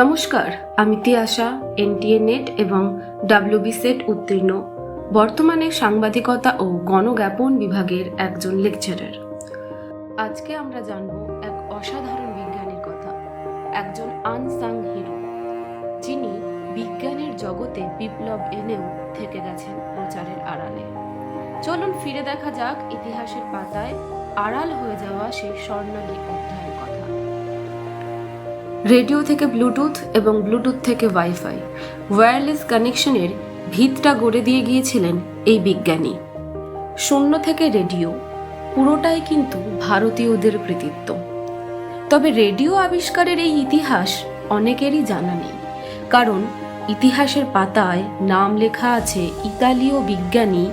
নমস্কার, আমি Tiyasha, NTA NET এবং ডাব্লিউবি সেট উত্তীর্ণ। বর্তমানে সাংবাদিকতা ও গণজ্ঞাপন বিভাগের একজন লেকচারার। আজকে আমরা জানব এক অসাধারণ বিজ্ঞানীর কথা, একজন আনসাং হিরো। যিনি বিজ্ঞানের জগতে বিপ্লব এনেও থেকে গেছেন প্রচারের আড়ালে। চলুন ফিরে দেখা যাক ইতিহাসের পাতায় আড়াল হয়ে যাওয়া সেই স্বর্ণালী অধ্যায়ের কথা রেডিও থেকে ব্লুটুথ এবং ব্লুটুথ থেকে ওয়াইফাই। ওয়্যারলেস কানেকশনের ভিতটা গড়ে দিয়ে গিয়েছিলেন এই বিজ্ঞানী। শূন্য থেকে রেডিও, পুরোটাই কিন্তু ভারতীয়দের কৃতিত্ব। তবে রেডিও আবিষ্কারের এই ইতিহাস অনেকেরই জানা নেই। কারণ ইতিহাসের পাতায় নাম লেখা আছে ইতালীয় বিজ্ঞানী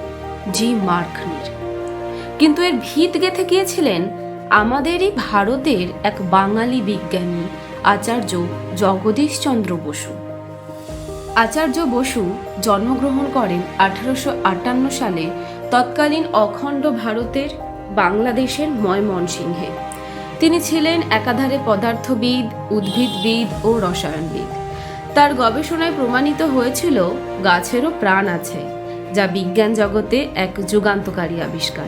জি মার্কনির। কিন্তু এর ভিত গেঁথে গিয়েছিলেন আমাদেরই ভারতের এক বাঙালি বিজ্ঞানী আচার্য জগদীশচন্দ্র বসু। আচার্য বসু জন্মগ্রহণ করেন আঠারোশো আটান্ন সালে তৎকালীন অখণ্ড ভারতের বাংলাদেশের ময়মনসিংহে। তিনি ছিলেন একাধারে পদার্থবিদ, উদ্ভিদবিদ ও রসায়নবিদ। তার গবেষণায় প্রমাণিত হয়েছিল গাছেরও প্রাণ আছে, যা বিজ্ঞান জগতে এক যুগান্তকারী আবিষ্কার।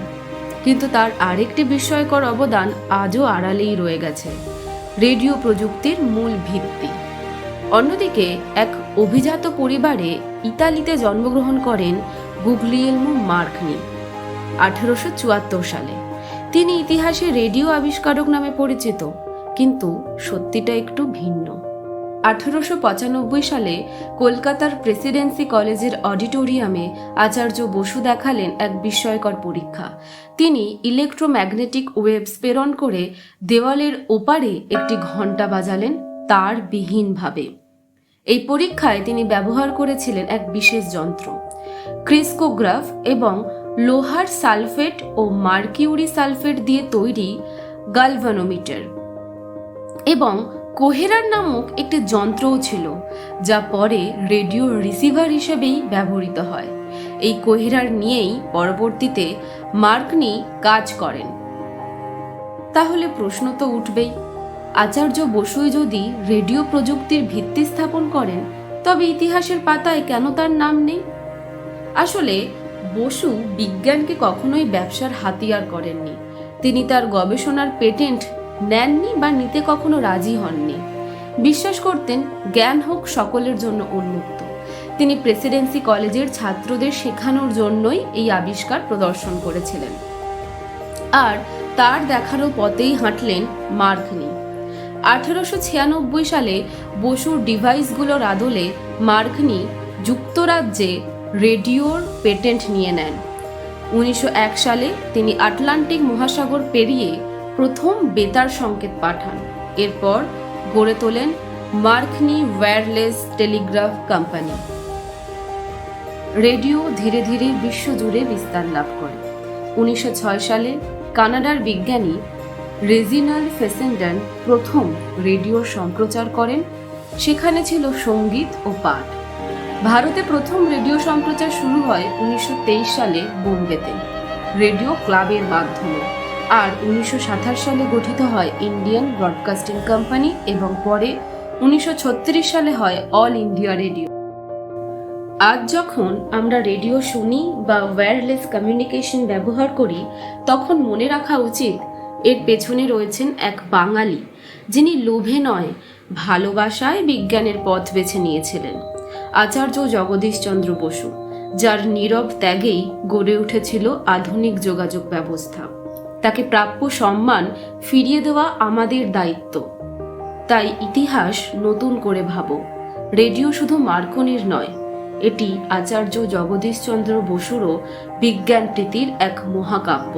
কিন্তু তার আরেকটি বিস্ময়কর অবদান আজও আড়ালেই রয়ে গেছে। রেডিও প্রযুক্তির মূল ভিত্তি। অন্যদিকে, এক অভিজাত পরিবারে ইতালিতে জন্মগ্রহণ করেন গুগলিয়েলমো মার্কনি, আঠেরোশো চুয়াত্তর সালে। তিনি ইতিহাসে রেডিও আবিষ্কারক নামে পরিচিত, কিন্তু সত্যিটা একটু ভিন্ন। আঠেরোশো সালে কলকাতার প্রেসিডেন্সি কলেজের অডিটোরিয়ামে আচার্য বসু দেখালেন এক বিস্ময়কর পরীক্ষা। তিনি ইলেকট্রোম্যাগনেটিক ওয়েভস প্রেরণ করে দেওয়ালের ওপারে একটি ঘণ্টা বাজালেন তার বিহীনভাবে। এই পরীক্ষায় তিনি ব্যবহার করেছিলেন এক বিশেষ যন্ত্র। ক্রিস্কোগ্রাফ এবং লোহার সালফেট ও মার্কিউরি সালফেট দিয়ে তৈরি গালভানোমিটার এবং কোহেরার নামক একটি যন্ত্রও ছিল, যা পরে রেডিও রিসিভার হিসেবেই ব্যবহৃত হয়। এই কোহেরার নিয়েই পরবর্তীতে মার্কনি কাজ করেন। তাহলে প্রশ্ন তো উঠবেই, আচার্য বসুই যদি রেডিও প্রযুক্তির ভিত্তি স্থাপন করেন, তবে ইতিহাসের পাতায় কেন তার নাম নেই? আসলে, বসু বিজ্ঞানকে কখনোই ব্যবসার হাতিয়ার করেননি। তিনি তার গবেষণার পেটেন্ট নেননি বা নিতে কখনো রাজি হননি। বিশ্বাস করতেন, জ্ঞান হোক সকলের জন্য উন্মুক্ত। তিনি প্রেসিডেন্সি কলেজের ছাত্রদের শেখানোর জন্যই এই আবিষ্কার প্রদর্শন করেছিলেন। আর তার দেখানো পথেই হাঁটলেন মার্কনি। আঠেরোশো ছিয়ানব্বই সালে বসুর ডিভাইসগুলোর আদলে মার্কনি যুক্তরাজ্যে রেডিওর পেটেন্ট নিয়ে নেন। উনিশশো এক সালে তিনি আটলান্টিক মহাসাগর পেরিয়ে প্রথম বেতার সংকেত পাঠান। এরপর গড়ে তোলেন Marconi wireless telegraph company. Radio ধীরে ধীরে বিশ্বজুড়ে বিস্তার লাভ করে। উনিশশো ছয় সালে কানাডার বিজ্ঞানী রেজিনাল ফেসেন্ডান প্রথম রেডিও সম্প্রচার করেন। সেখানে ছিল সংগীত ও পাঠ। ভারতে প্রথম রেডিও সম্প্রচার শুরু হয় উনিশশো তেইশ সালে বোম্বেতে। রেডিও ক্লাবের মাধ্যমে। আর উনিশশো সাতাশ সালে গঠিত হয় ইন্ডিয়ান ব্রডকাস্টিং কোম্পানি এবং পরে উনিশশো ছত্রিশ সালে হয় অল ইন্ডিয়া রেডিও। আজ যখন আমরা রেডিও শুনি বা ওয়্যারলেস কমিউনিকেশন ব্যবহার করি, তখন মনে রাখা উচিত, এর পেছনে রয়েছেন এক বাঙালি, যিনি লোভে নয়, ভালোবাসায় বিজ্ঞানের পথ বেছে নিয়েছিলেন, আচার্য জগদীশচন্দ্র বসু, যার নীরব ত্যাগেই গড়ে উঠেছিল আধুনিক যোগাযোগ ব্যবস্থা। তাকে প্রাপ্য সম্মান ফিরিয়ে দেওয়া আমাদের দায়িত্ব। তাই ইতিহাস নতুন করে ভাবো। রেডিও শুধু মার্কনির নয়, এটি আচার্য জগদীশচন্দ্র বসুরও বিজ্ঞান প্রীতির এক মহাকাব্য।